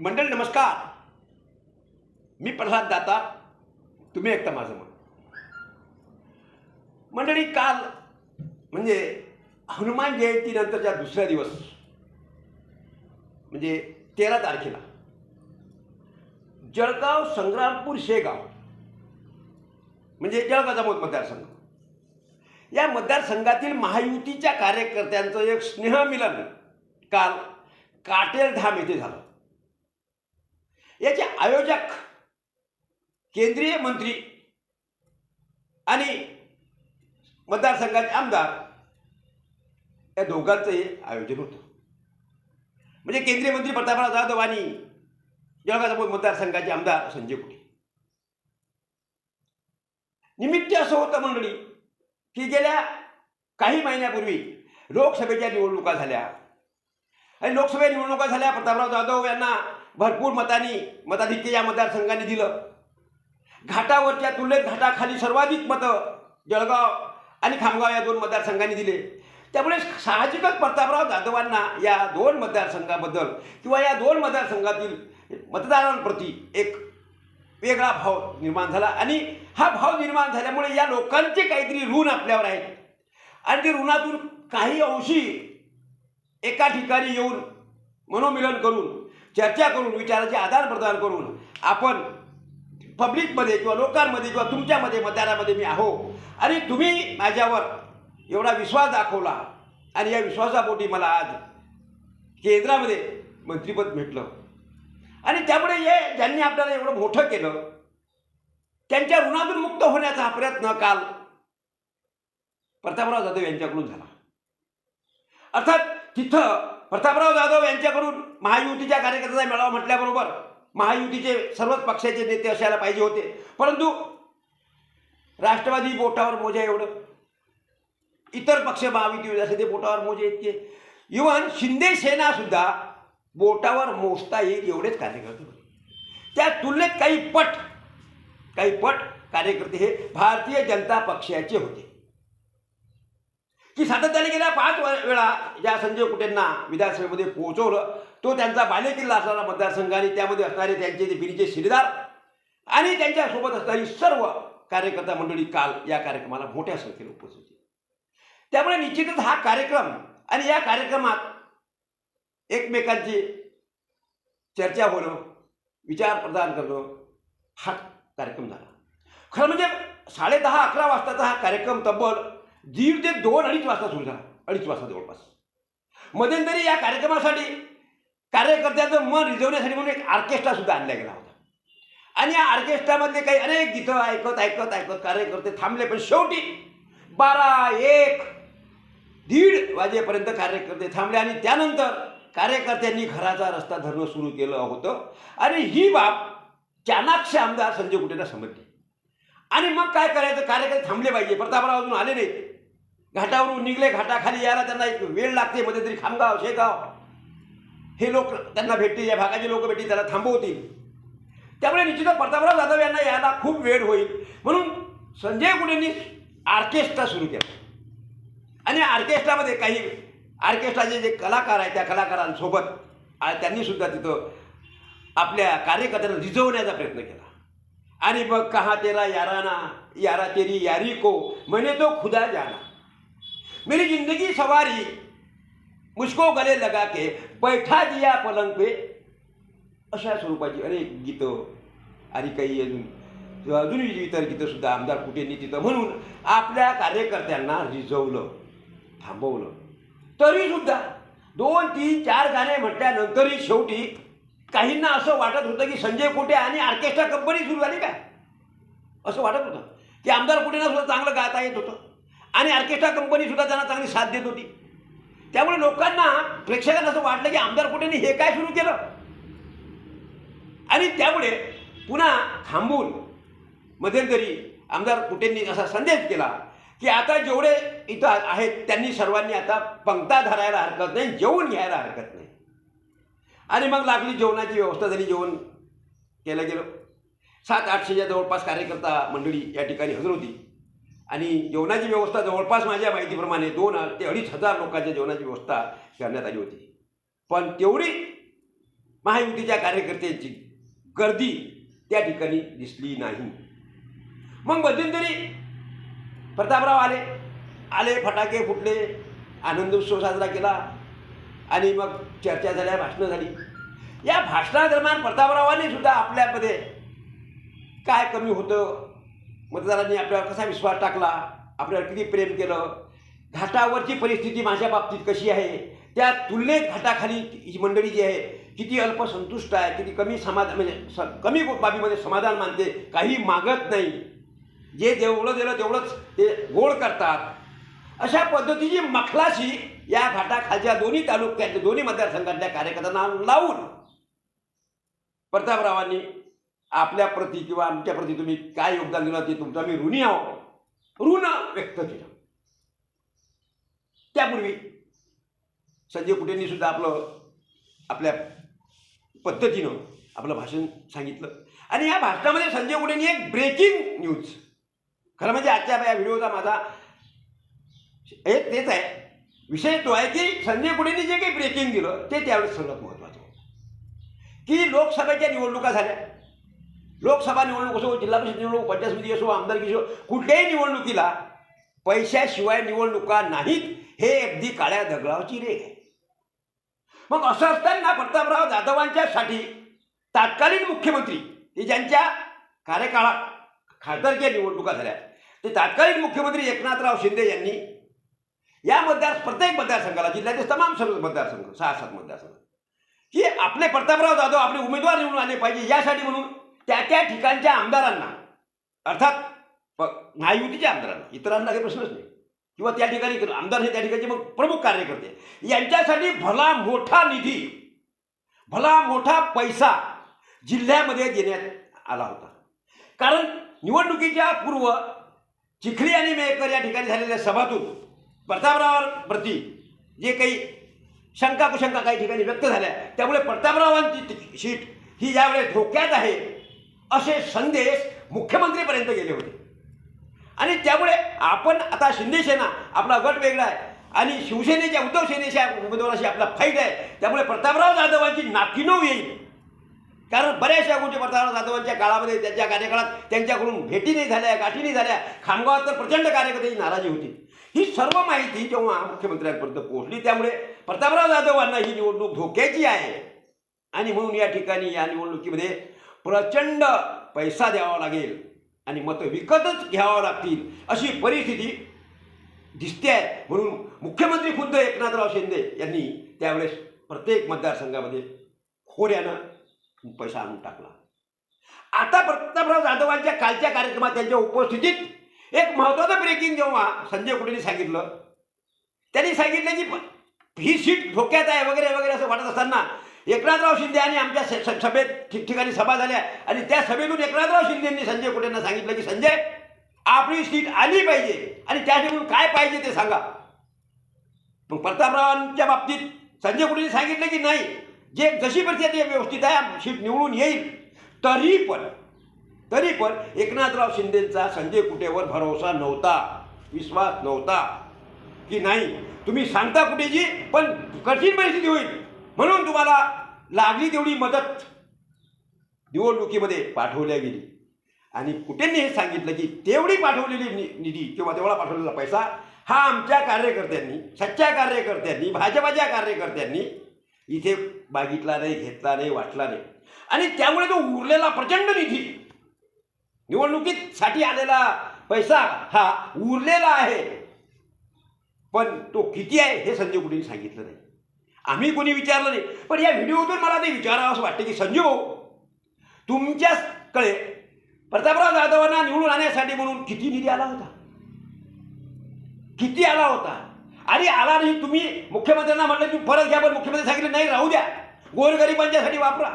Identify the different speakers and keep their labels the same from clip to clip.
Speaker 1: मंडळी नमस्कार. मी प्रल्हाद दाता तुम्ही ऐकता माझं मत. मंडळी काल म्हणजे हनुमान जयंतीनंतरच्या दुसरा दिवस म्हणजे तेरा तारखेला जळगाव संग्रामपूर शेगाव म्हणजे जळगावचा मत मतदारसंघ. या मतदारसंघातील महायुतीच्या कार्यकर्त्यांचं एक स्नेहमिलन काल काटेरधाम येथे झालं. याचे आयोजक केंद्रीय मंत्री आणि मतदारसंघाचे आमदार या दोघांचंही आयोजन होतं. म्हणजे केंद्रीय मंत्री प्रतापराव जाधव आणि जळगाव मतदारसंघाचे आमदार संजय कुटे. निमित्त असं होतं मंडळी की गेल्या काही महिन्यापूर्वी लोकसभेच्या निवडणुका झाल्या. आणि लोकसभा निवडणुका झाल्या प्रतापराव जाधव यांना भरपूर मतांनी मताधिक्य या मतदारसंघाने दिलं. घाटावरच्या तुलनेत घाटाखाली सर्वाधिक मतं जळगाव आणि खामगाव या दोन मतदारसंघांनी दिले. त्यामुळे साहजिकच प्रतापराव जाधवांना या दोन मतदारसंघाबद्दल किंवा या दोन मतदारसंघातील मतदारांप्रती एक वेगळा भाव निर्माण झाला. आणि हा भाव निर्माण झाल्यामुळे या लोकांचे काहीतरी ऋण आपल्यावर आहेत. आणि ते ऋणातून काही अंशी एका ठिकाणी येऊन मनोमिलन करून चर्चा करून विचाराचे आदान प्रदान करून आपण पब्लिकमध्ये किंवा लोकांमध्ये किंवा तुमच्यामध्ये मतदारामध्ये मी आहो. आणि तुम्ही माझ्यावर एवढा विश्वास दाखवला. आणि या विश्वासापोटी मला आज केंद्रामध्ये मंत्रिपद भेटलं. आणि त्यामुळे हे ज्यांनी आपल्याला एवढं मोठं केलं त्यांच्या ऋणातून मुक्त होण्याचा हा प्रयत्न काल प्रतापराव जाधव यांच्याकडून झाला. अर्थात तिथं प्रतापराव जाधव यांच्याकडून महायुतीच्या कार्यकर्त्याचा मेळावा म्हटल्याबरोबर महायुतीचे सर्वच पक्षाचे नेते असायला पाहिजे होते. परंतु राष्ट्रवादी बोटावर मोजा एवढं. इतर पक्ष महायुती असे ते बोटावर मोजे इतके. इव्हन शिंदे सेनासुद्धा बोटावर मोजता येईल एवढेच कार्यकर्ते होते. त्या तुलनेत काही पट काही पट कार्यकर्ते हे भारतीय जनता पक्षाचे होते. की सातत्याने गेल्या पाच वेळा ज्या संजय कुटेंना विधानसभेमध्ये पोहोचवलं. तो त्यांचा बालेकिल्ला असणारा मतदारसंघ आणि त्यामध्ये असणारे त्यांचे ते बिरीचे शिलेदार आणि त्यांच्यासोबत असणारी सर्व कार्यकर्ता मंडळी काल या कार्यक्रमाला मोठ्या संख्येने उपस्थित होती. त्यामुळे निश्चितच हा कार्यक्रम आणि या कार्यक्रमात एकमेकांची चर्चा होणं विचार प्रदान करणं हा कार्यक्रम झाला. खरं म्हणजे साडेदहा अकरा वाजताचा हा कार्यक्रम तब्बल दीड ते दोन अडीच वाजता सुरू झाला. अडीच वाजता जवळपास. मध्यंतरी या कार्यक्रमासाठी कार्यकर्त्यांचं मन रिझवण्यासाठी म्हणून एक ऑर्केस्ट्रा सुद्धा आणला गेला होता. आणि या ऑर्केस्ट्रामधले काही अनेक गीतं ऐकत ऐकत ऐकत कार्यकर्ते थांबले पण शेवटी बारा एक दीड वाजेपर्यंत कार्यकर्ते थांबले आणि त्यानंतर कार्यकर्त्यांनी घराचा रस्ता धरणं सुरू केलं होतं. आणि ही बाब चाणाक्ष आमदार संजय कुटेला समजली. आणि मग काय करायचं? कार्यकर्ते थांबले पाहिजे. प्रतापराव अजून आले नाहीत. घाटावरून निघले घाटाखाली यायला त्यांना एक वेळ लागते मध्ये तरी खामगाव शेगाव. हे लोक त्यांना भेटतील या भागाचे लोक भेटतील त्याला थांबवतील. त्यामुळे निश्चितच प्रतापराव जाधव यांना यायला खूप वेळ होईल. म्हणून संजय गुडेंनी ऑर्केस्ट्रा सुरू केला. आणि ऑर्केस्ट्रामध्ये काही ऑर्केस्ट्राचे जे कलाकार आहेत त्या कलाकारांसोबत त्यांनी सुद्धा तिथं आपल्या कार्यकर्त्यांना रिझवण्याचा प्रयत्न केला. आणि मग कहा तेरा याराना यारा तेरी यारी को म्हणे तो खुदा जाना. मेरी जिंदगी सवारी मुझको गले लगा के बैठा दिया पलंग पे। अशा स्वरूपाची अनेक गीतं आणि काही अजून अजूनही इतर गीतंसुद्धा आमदार कुठेनी तिथं. म्हणून आपल्या कार्यकर्त्यांना रिझवलं थांबवलं. तरी सुद्धा दोन तीन चार गाणे म्हटल्यानंतरही शेवटी काहींना असं वाटत होतं की संजय कोटे आणि ऑर्केस्ट्रा कंपनी सुरू झाली काय? असं वाटत होतं. की आमदार कुटेंना सुद्धा चांगलं गाता येत होतं. आणि ऑर्केस्ट्रा कंपनी सुद्धा त्यांना चांगली साथ देत होती. त्यामुळे लोकांना प्रेक्षकांना असं वाटलं की आमदार कुटेंनी हे काय सुरू केलं? आणि त्यामुळे पुन्हा थांबून मध्यंतरी आमदार कुटेंनी असा संदेश केला की आता जेवढे इथं आहेत त्यांनी सर्वांनी आता पंक्ता धरायला हरकत नाही जेवून घ्यायला हरकत नाही. आणि मग लागली जेवणाची व्यवस्था झाली जेवण केलं गेलं. सात आठशेच्या जवळपास कार्यकर्ता मंडळी या ठिकाणी हजर होती. आणि जेवणाची व्यवस्था जवळपास माझ्या माहितीप्रमाणे दोन ते अडीच हजार लोकांच्या जेवणाची व्यवस्था करण्यात आली होती. पण तेवढी महायुतीच्या कार्यकर्त्यांची गर्दी त्या ठिकाणी दिसली नाही. मग मध्यंतरी प्रतापराव आले. आले फटाके फुटले आनंद उत्सव साजरा केला आणि मग चर्चा झाल्या भाषणं झाली. या भाषणादरम्यान प्रतापरावांनी सुद्धा आपल्यामध्ये काय कमी होतं मतदारांनी आपल्यावर कसा विश्वास टाकला? आपल्यावर किती प्रेम केलं? घाटावरची परिस्थिती माझ्या बाबतीत कशी आहे? त्या तुलनेत घाटाखाली ही मंडळी जी आहे किती अल्पसंतुष्ट आहे किती कमी समाधान म्हणजे स कमी बाबीमध्ये समाधान मानते काही मागत नाही. जे जेवढं दिलं तेवढंच ते गोड करतात. अशा पद्धतीची मखलाशी या घाटाखालच्या दोन्ही तालुक्यातल्या दोन्ही मतदारसंघातल्या कार्यकर्त्यांना लावून प्रतापरावांनी आपल्या प्रती किंवा आमच्या प्रती तुम्ही काय योगदान दिलं ते तुमचं मी ऋणी आहो. ऋण व्यक्त केलं. त्यापूर्वी संजय कुटेंनी सुद्धा आपलं आपल्या पद्धतीनं आपलं भाषण सांगितलं. आणि या भाषणामध्ये संजय कुटेंनी एक ब्रेकिंग न्यूज खरं म्हणजे आजच्या या व्हिडिओचा माझा हे तेच आहे. विषय तो आहे की संजय कुटेंनी जे काही ब्रेकिंग दिलं ते त्यावेळेस सर्वात महत्त्वाचं होतं. की लोकसभेच्या निवडणुका झाल्या. लोकसभा निवडणूक असो जिल्हा परिषद निवडणूक पंचायत समिती असो आमदारकी असो कुठल्याही निवडणुकीला पैशाशिवाय निवडणुका नाहीत हे अगदी काळ्या दगडावची रेग आहे. मग असं असताना प्रतापराव जाधवांच्यासाठी तात्कालीन मुख्यमंत्री हे ज्यांच्या कार्यकाळात खासदारच्या निवडणुका झाल्या ते तात्कालीन मुख्यमंत्री एकनाथराव शिंदे यांनी या मतदार प्रत्येक मतदारसंघाला जिल्ह्याचे तमाम सर्व मतदारसंघ सहा सात मतदारसंघ की आपले प्रतापराव जाधव आपले उमेदवार निवडून आले पाहिजे यासाठी म्हणून त्या त्या ठिकाणच्या आमदारांना अर्थात प महायुतीच्या आमदारांना इतरांना काही प्रश्नच नाही. किंवा त्या ठिकाणी आमदार हे त्या ठिकाणचे मग प्रमुख कार्यकर्ते. यांच्यासाठी भला मोठा निधी भला मोठा पैसा जिल्ह्यामध्ये देण्यात आला होता. कारण निवडणुकीच्या पूर्व चिखली आणि मेकर या ठिकाणी झालेल्या सभातून प्रतापरावांप्रती जे काही शंका कुशंका काही ठिकाणी व्यक्त झाल्या त्यामुळे प्रतापरावांची शीट सीट ही यावेळेस धोक्यात आहे. असे संदेश मुख्यमंत्रीपर्यंत गेले होते. आणि त्यामुळे आपण आता शिंदेसेना आपला गट वेगळा आहे. आणि शिवसेनेच्या उद्धव सेनेच्या उमेदवाराशी आपला फाईट आहे. त्यामुळे प्रतापराव जाधवांची नाकिनव येईल. कारण बऱ्याचशा गोष्टी प्रतापराव जाधवांच्या काळामध्ये त्यांच्या कार्यकाळात त्यांच्याकडून भेटी नाही झाल्या गाठी नाही झाल्या. खामगावात तर प्रचंड कार्यकर्त्याची नाराजी होती. ही सर्व माहिती जेव्हा मुख्यमंत्र्यांपर्यंत पोहोचली त्यामुळे प्रतापराव जाधवांना ही निवडणूक धोक्याची आहे. आणि म्हणून या ठिकाणी या निवडणुकीमध्ये प्रचंड पैसा द्यावा लागेल आणि मतं विकतच घ्यावं लागतील अशी परिस्थिती दिसते आहे. म्हणून मुख्यमंत्री खुद्द एकनाथराव शिंदे यांनी त्यावेळेस प्रत्येक मतदारसंघामध्ये खोऱ्यानं पैसा आणून टाकला. आता प्रतापराव जाधवांच्या कालच्या कार्यक्रमात त्यांच्या उपस्थितीत एक महत्त्वाचं ब्रेकिंग जेव्हा संजय कुटेने सांगितलं त्यांनी सांगितलं की ही सीट धोक्यात आहे वगैरे वगैरे असं वाटत असताना एकनाथराव शिंदे आणि आमच्या सभेत ठिकठिकाणी सभा झाल्या. आणि त्या सभेतून एकनाथराव शिंदेंनी संजय कुटेंना सांगितलं की संजय आपली सीट आली पाहिजे. आणि त्या ठिकाणी काय पाहिजे ते सांगा. मग प्रतापरावांच्या बाबतीत संजय कुटेंनी सांगितलं की नाही? जे जशी परिस्थिती व्यवस्थित आहे सीट निवडून येईल. तरी पण तरी पण एकनाथराव शिंदेंचा संजय कुटेवर भरोसा नव्हता विश्वास नव्हता. की नाही? तुम्ही सांगता कुठेची पण कठीण परिस्थिती होईल. म्हणून तुम्हाला लागली तेवढी मदत. निवडणुकीमध्ये पाठवल्या गेली. आणि कुठेंनी हे सांगितलं की तेवढी पाठवलेली नि निधी किंवा तेवढा पाठवलेला पैसा हा आमच्या कार्यकर्त्यांनी सच्च्या कार्यकर्त्यांनी भाजपाच्या कार्यकर्त्यांनी इथे मागितला नाही घेतला नाही वाटला नाही. आणि त्यामुळे तो उरलेला प्रचंड निधी निवडणुकीत साठी आलेला पैसा हा उरलेला आहे. पण तो किती आहे हे संजय कुठेही सांगितलं नाही. आम्ही कोणी विचारलं नाही. पण या व्हिडिओतून मला ते विचारावं असं वाटतं की संजीव भाऊ तुमच्याकडे प्रतापराव जाधवांना निवडून आणण्यासाठी म्हणून किती निधी आला होता? किती आला होता? आणि आला नाही तुम्ही मुख्यमंत्र्यांना म्हटलं तुम्ही परत घ्या पण मुख्यमंत्री सांगितले नाही राहू द्या. गोरगरिबांच्यासाठी वापरा.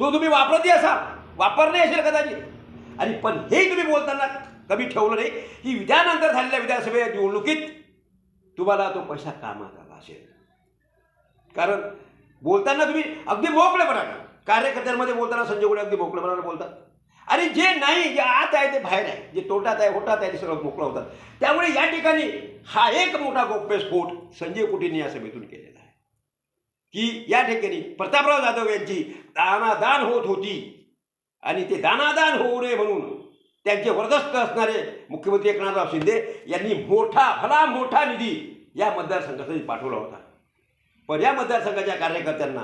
Speaker 1: तो तुम्ही वापरतही असाल. वापरले असेल कदाचित. आणि पण हेही तुम्ही बोलताना कमी ठेवलं नाही की विधानंतर झालेल्या विधानसभे निवडणुकीत तुम्हाला तो पैसा कामात आला असेल. कारण बोलताना तुम्ही अगदी मोकळेपणानं कार्यकर्त्यांमध्ये बोलताना संजय गुडे अगदी मोकळेपणानं बोलतात? आणि जे नाही जे आत आहे ते बाहेर आहे. जे तोटात आहे होटात आहे ते सर्व मोकळं होतात. त्यामुळे या ठिकाणी हा एक मोठा गोप्यस्फोट संजय कुटेंनी या सभेतून केलेला आहे. की या ठिकाणी प्रतापराव जाधव यांची दानादान होत होती. आणि ते दानादान होऊ नये म्हणून त्यांचे वरदस्त असणारे मुख्यमंत्री एकनाथराव शिंदे यांनी मोठा भला मोठा निधी या मतदारसंघासाठी पाठवला होता. पण या मतदारसंघाच्या कार्यकर्त्यांना.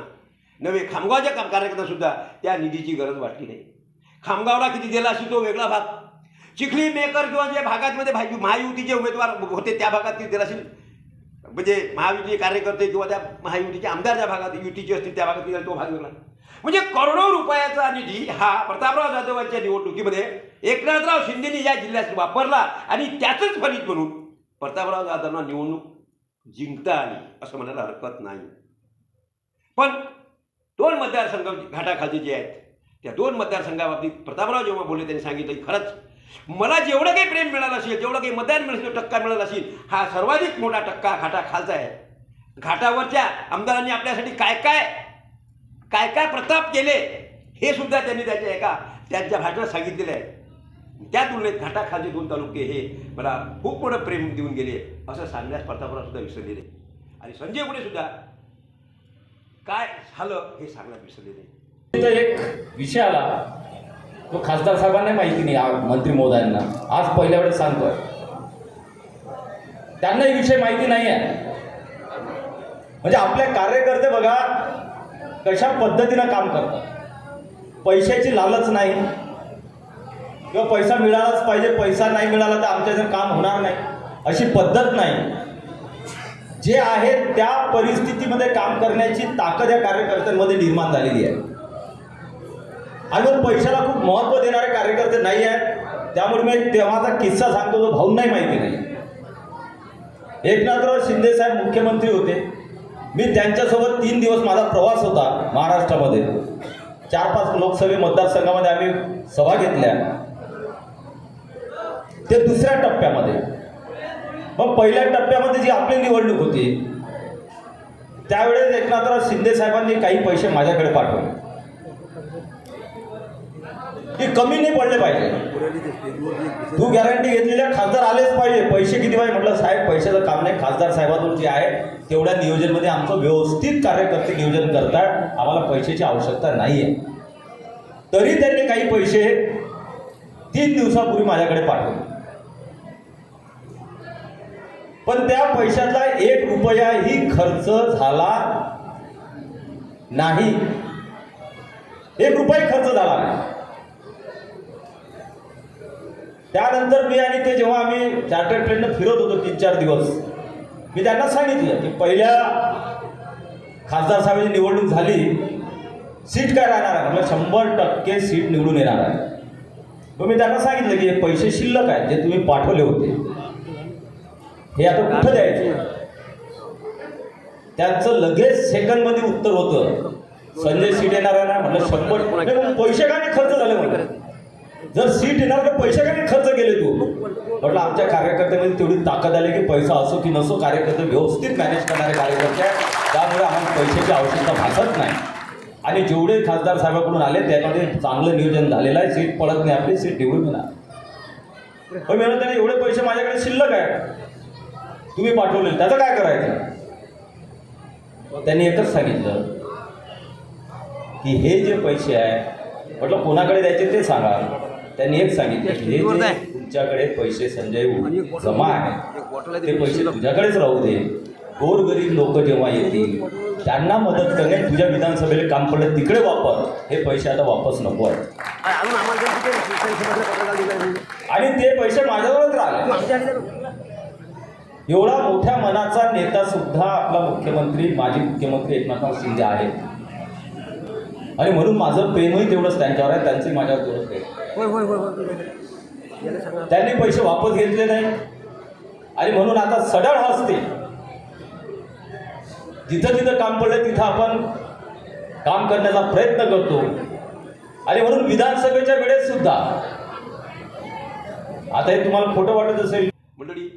Speaker 1: नव्हे खामगावच्या काम कार्यकर्त्यांसुद्धा त्या निधीची गरज वाटली नाही. खामगावला किती दिला असेल तो वेगळा भाग. चिखली मेकर किंवा जे भागातमध्ये भाई महायुतीचे उमेदवार होते त्या भागात किती दिला असेल? म्हणजे महायुतीचे कार्यकर्ते किंवा त्या महायुतीचे आमदार ज्या भागात युतीचे असतील त्या भागात दिला तो भाग वेगळा. म्हणजे करोडो रुपयाचा निधी हा प्रतापराव जाधव यांच्या निवडणुकीमध्ये एकनाथराव शिंदेनी या जिल्ह्यात वापरला आणि त्याचंच फलित म्हणून प्रतापराव जाधवांना निवडणूक जिंकता आली असं म्हणायला हरकत नाही. पण दोन मतदारसंघ घाटाखालचे जे आहेत त्या दोन मतदारसंघाबाबतीत प्रतापराव जेव्हा बोलले त्यांनी सांगितलं की खरंच मला जेवढं काही प्रेम मिळालं असेल जेवढं काही मतदान मिळेल टक्का मिळाला असेल हा सर्वाधिक मोठा टक्का घाटाखालचा आहे. घाटावरच्या आमदारांनी आपल्यासाठी काय काय काय काय प्रताप केले हे सुद्धा त्यांनी त्याच्या एका त्यांच्या भाषणात सांगितलेलं आहे. त्या तुलनेत घाटाखालचे दोन तालुके हे मला खूप मोठं प्रेम देऊन गेले असं सांगण्यास प्रतापराव सुद्धा विसरलेले आणि संजय गुणे सुद्धा काय झालं हे सांगण्यात विसरले नाही
Speaker 2: एक विषय आला. तो खासदार साहेबांना माहिती नाही मंत्री मोदयांना आज पहिल्या वेळेस सांगतोय त्यांनाही विषय माहिती नाही आहे
Speaker 3: म्हणजे आपले कार्यकर्ते बघा कशा पद्धतीनं काम करतात. पैशाची लालच नाही. किंवा पैसा मिळालाच पाहिजे पैसा नाही मिळाला तर आमच्या जर काम होणार नाही. अशी पद्धत नाही. जे आहे त्या परिस्थितीमध्ये काम करण्याची ताकद या कार्यकर्त्यांमध्ये निर्माण झालेली आहे. आणि मग पैशाला खूप महत्त्व देणारे कार्यकर्ते नाही आहेत. त्यामुळे मी तेव्हाचा किस्सा सांगतो तो भाऊ नाही माहिती नाही. एकनाथराव शिंदे साहेब मुख्यमंत्री होते. मी त्यांच्यासोबत तीन दिवस माझा प्रवास होता महाराष्ट्रामध्ये. चार पाच लोकसभे मतदारसंघामध्ये आम्ही सभा घेतल्या. ते दुसऱ्या टप्प्यामध्ये. मग पहिल्या टप्प्यामध्ये जी आपली निवडणूक होती त्यावेळेस एकनाथराव शिंदे साहेबांनी काही पैसे माझ्याकडे पाठवले. की कमी नाही पडले पाहिजे. तू गॅरंटी घेतलेल्या खासदार आलेच पाहिजे. पैसे किती पाहिजे? म्हटलं साहेब पैशाचं काम नाही. खासदार साहेबातून जे आहे तेवढ्या नियोजनमध्ये आमचं व्यवस्थित कार्यकर्ते नियोजन करतात. आम्हाला पैशाची आवश्यकता नाही आहे तरी त्यांनी काही पैसे तीन दिवसापूर्वी माझ्याकडे पाठवले. पण त्या पैशातला एक रुपयाही खर्च झाला नाही. एक रुपया खर्च झाला नाही. त्यानंतर मी आणि ते जेव्हा आम्ही चार्टर्ड ट्रेननं फिरत होतो तीन चार दिवस मी त्यांना सांगितलं की पहिल्या खासदार साहेबांची निवडणूक झाली सीट काय राहणार आहे? म्हणजे शंभर टक्के सीट निवडून येणार आहे. मग मी त्यांना सांगितलं की हे पैसे शिल्लक आहेत जे तुम्ही पाठवले होते. हे आता कुठं द्यायचं? त्यांचं लगेच सेकंडमध्ये उत्तर होतं. संजय सीट येणार आहे ना? म्हटलं शंभर पैसे का नाही खर्च झाले म्हटलं? जर सीट येणार तर पैसे का नाही खर्च केले तू? म्हटलं आमच्या कार्यकर्त्यामध्ये तेवढी ताकद आली की पैसा असो की नसो कार्यकर्ते व्यवस्थित मॅनेज करणारे कार्यकर्ते त्यामुळे आम्हाला पैशाची आवश्यकता भासत नाही. आणि जेवढे खासदार साहेबाकडून आले त्यामध्ये चांगलं नियोजन झालेलं आहे. सीट पडत नाही आपली सीट निवडून मिळणार पण मिळत त्याने एवढे पैसे माझ्याकडे शिल्लक आहे तुम्ही पाठवले त्याचं काय करायचं? त्यांनी एकच सांगितलं की हे जे पैसे आहे म्हटलं कोणाकडे द्यायचे ते सांगा. त्यांनी एक सांगितलं हे जे तुमच्याकडे पैसे संजय जमा आहे ते पैसे तुझ्याकडेच राहू दे. गोरगरीब लोक जेव्हा येतील त्यांना मदत करणे तुझ्या विधानसभेला काम पडलं तिकडे वापर. हे पैसे आता वापस नको आहे आणि ते पैसे माझ्याजवळच राहिले. एवढा मोठ्या मनाचा नेता सुद्धा आपला मुख्यमंत्री माजी मुख्यमंत्री एकनाथराव शिंदे आहेत. आणि म्हणून माझं प्रेमही तेवढंच त्यांच्यावर आहे त्यांचंही माझ्यावर तेवढंच प्रेम आहे. त्यांनी पैसे वापस घेतले नाही आणि म्हणून आता सडळ हसते जिथं जिथं काम पडलं तिथं आपण काम करण्याचा प्रयत्न करतो. आणि म्हणून विधानसभेच्या वेळेस सुद्धा आता हे तुम्हाला खोटं वाटत असेल.
Speaker 1: मंडळी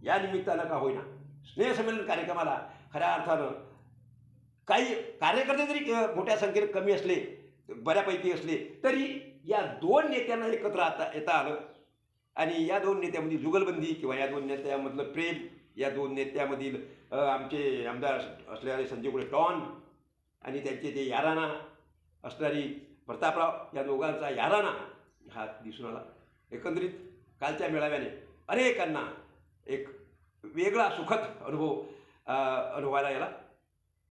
Speaker 1: या निमित्तानं का होईना. स्नेहसंमेलन कार्यक्रमाला खऱ्या अर्थानं काही कार्यकर्ते जरी मोठ्या संख्येने कमी असले बऱ्यापैकी असले तरी या दोन नेत्यांना एकत्र आता येता आलं. आणि या दोन नेत्यामधील जुगलबंदी किंवा या दोन नेत्यामधलं प्रेम या दोन नेत्यामधील आमचे आमदार असलेले संजय गुळे टॉन आणि त्यांचे ते याराना असणारी प्रतापराव या दोघांचा याराना हा दिसून आला. एकंदरीत कालच्या मेळाव्याने अनेकांना एक वेगळा सुखद अनुभव अनुभवायला याला